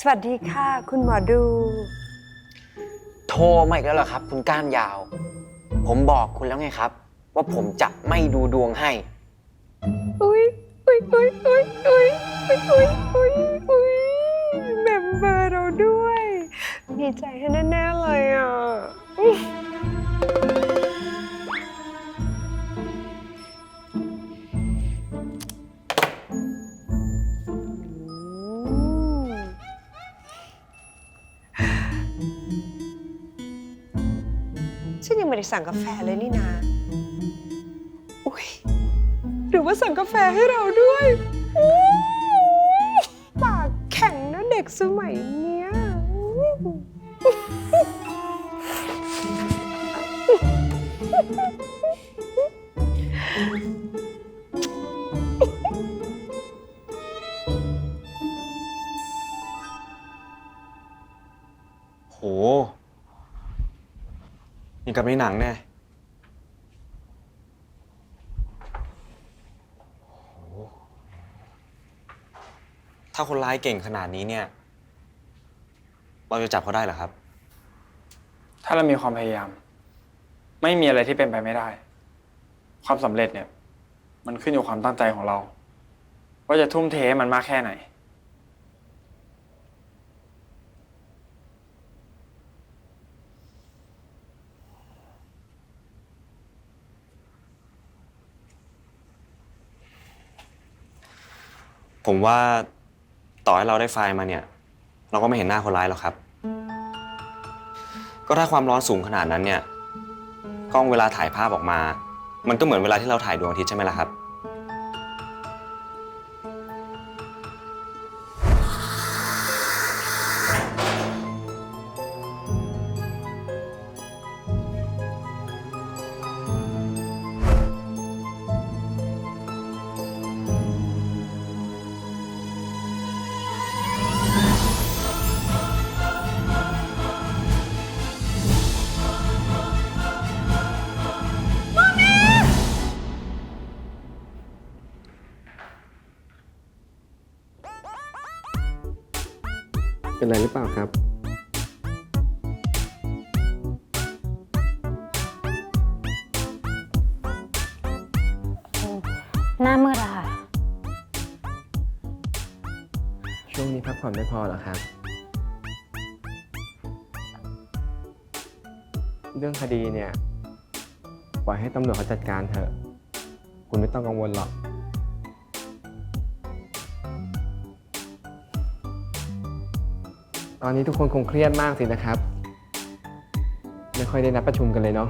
สวัสดีค่ะ คุณหมอดู โทรมาอีกแล้วเหรอครับ คุณก้านยาว ผมบอกคุณแล้วไงครับ ว่าผมจะไม่ดูดวงให้ อุ้ยอุ้ยอุ้ยอุ้ยอุ้ยอุ้ยอุ้ยอุ้ยอุ้ยเมมเบอร์เราด้วย ดีใจให้แน่ๆ ฉันยังไม่ได้สั่งกาแฟเลยนี่นาอุ้ยหรือว่าสั่งกาแฟให้เราด้วยอู้ปากแข็งนะเด็กสมัยเนี้ยโห นี่กับในหนังแน่ถ้าคนร้ายเก่งขนาดนี้เนี่ย เราจะจับเขาได้เหรอครับ ถ้าเรามีความพยายาม ไม่มีอะไรที่เป็นไปไม่ได้ ความสำเร็จเนี่ย มันขึ้นอยู่ความตั้งใจของเรา ว่าจะทุ่มเทให้มันมากแค่ไหน ผมว่าต่อให้เราได้ไฟล์มาเนี่ย เราก็ไม่เห็นหน้าคนร้ายหรอกครับ ก็ถ้าความร้อนสูงขนาดนั้นเนี่ย กล้องเวลาถ่ายภาพออกมา มันก็เหมือนเวลาที่เราถ่ายดวงอาทิตย์ใช่ไหมล่ะครับ เป็นไรหรือเปล่าครับ หน้ามืดอะค่ะ ช่วงนี้พักผ่อนไม่พอเหรอครับ เรื่องคดีเนี่ย ปล่อยให้ตำรวจเขาจัดการเถอะ คุณไม่ต้องกังวลหรอก ตอนนี้ทุกคนคงเครียดมากสินะครับ ไม่ค่อยได้นัดประชุมกันเลยเนาะ